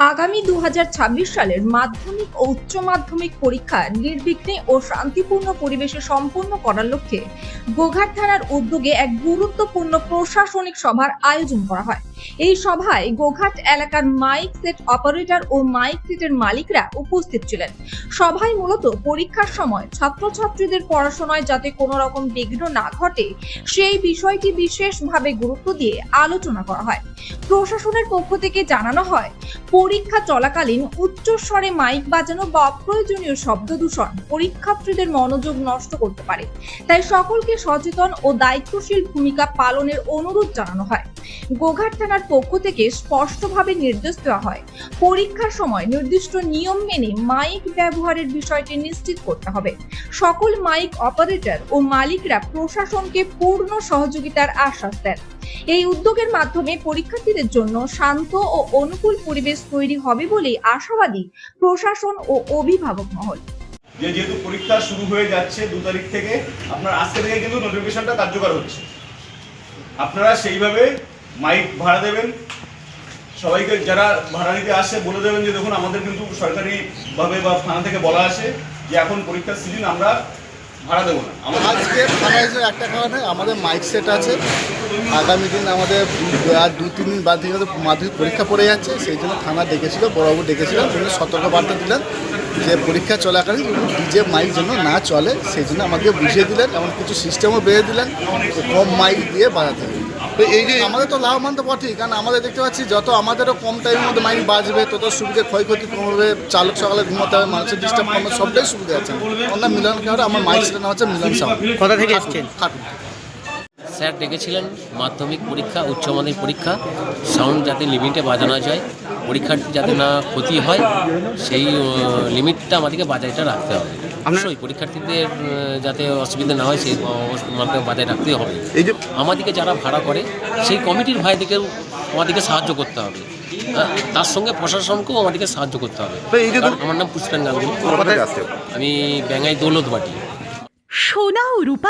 আগামী দু হাজার ছাব্বিশ সালের মাধ্যমিক ও উচ্চ মাধ্যমিক পরীক্ষা নির্বিঘ্নে ও শান্তিপূর্ণ পরিবেশে সম্পন্ন করার লক্ষ্যে গোঘাট থানার উদ্যোগে এক গুরুত্বপূর্ণ প্রশাসনিক সভার আয়োজন করা হয়। এই সভায় গোঘাট এলাকার মাইক সেট অপারেটর ও মাইক সেটের মালিকরা উপস্থিত ছিলেন। সভায় মূলত পরীক্ষার সময় ছাত্রছাত্রীদের পড়াশোনায় যাতে কোনো রকম বিঘ্ন না ঘটে, সেই বিষয়টি বিশেষভাবে গুরুত্ব দিয়ে আলোচনা করা হয়। প্রশাসনের পক্ষ থেকে জানানো হয়, পরীক্ষা চলাকালীন উচ্চস্বরে মাইক বাজানো বা অপ্রয়োজনীয় শব্দ দূষণ পরীক্ষার্থীদের মনোযোগ নষ্ট করতে পারে। তাই সকলকে সচেতন ও দায়িত্বশীল ভূমিকা পালনের অনুরোধ জানানো হয়। গোঘাট থানার পক্ষ থেকে স্পষ্টভাবে নির্দেশ দেওয়া হয়। পরীক্ষার সময় নির্দিষ্ট নিয়ম মেনে মাইক ব্যবহারের বিষয়টি নিশ্চিত করতে হবে। সকল মাইক অপারেটর ও মালিকরা প্রশাসনকে পূর্ণ সহযোগিতার আশ্বাস দেন। এই উদ্যোগের মাধ্যমে পরীক্ষার্থীদের জন্য শান্ত ও অনুকূল পরিবেশ তৈরি হবে বলেই আশাবাদী প্রশাসন ও অভিভাবক মহল। যে যেহেতু পরীক্ষা শুরু হয়ে যাচ্ছে দু তারিখ থেকে, আপনার আজকে থেকে কিন্তু নোটিফিকেশনটা কার্যকর হচ্ছে। আপনারা সেইভাবে মাইক ভাড়া দেবেন। সবাইকে যারা ভাড়া নিতে আসে, বলে দেবেন যে দেখুন, আমাদের কিন্তু সরকারিভাবে বা থানা থেকে বলা আছে যে এখন পরীক্ষার সিজন আমরা ভাড়া দেবো না। আজকে যে একটা কারণে আমাদের মাইক সেট আছে। আগামী দিন আমাদের দু, তিন দিন বাদ থেকে মাধ্যমিক পরীক্ষা পড়ে যাচ্ছে, সেই জন্য থানা ডেকেছিল, বড়বাবু ডেকেছিলেন তিনি সতর্ক বার্তা দিলেন যে পরীক্ষা চলাকালীন ডিজে মাইক যেন না চলে, সেই জন্য আমাকে বুঝিয়ে দিলেন এমন কিছু সিস্টেমও বেড়ে দিলেন, কম মাইক দিয়ে বাজাতে হবে। তো এই যে আমাদের তো লাভবান তো বটেই কারণ আমাদের দেখতে পাচ্ছি যত আমাদেরও কম টাইমের মধ্যে মাইন বাঁচবে তত সুবিধে ক্ষয়ক্ষতি কমবে চালক সকালে ঘুমাতে হবে মানুষের ডিস্টার্ব কমবে সবটাই সুবিধা আছে। আমরা মিলন খাওয়ার আমার মাইক নাম হচ্ছে মিলন সাউন্ড কোথা থেকে আসছেন খাটুন স্যার ডেকেছিলেন মাধ্যমিক পরীক্ষা উচ্চ মাধ্যমিক পরীক্ষা সাউন্ড যাতে লিমিটে বাজানো যায় পরীক্ষার্থী যাতে না ক্ষতি হয় সেই লিমিটটা আমাদেরকে বাজায়টা রাখতে হবে। অবশ্যই পরীক্ষার্থীদের যাতে অসুবিধা না হয় সেই আমাদেরকে বজায় রাখতেই হবে। এই যে আমাদেরকে যারা ভাড়া করে সেই কমিটির ভাইদেরকেও আমাদেরকে সাহায্য করতে হবে। আহ, তার সঙ্গে প্রশাসনকেও আমাদেরকে সাহায্য করতে হবে। তো এই যে কারণ আমার নাম পুষ্পেন গাঙ্গুলি। আমি ব্যাঙ্গাই দৌলত বাটি সোনা ও রূপা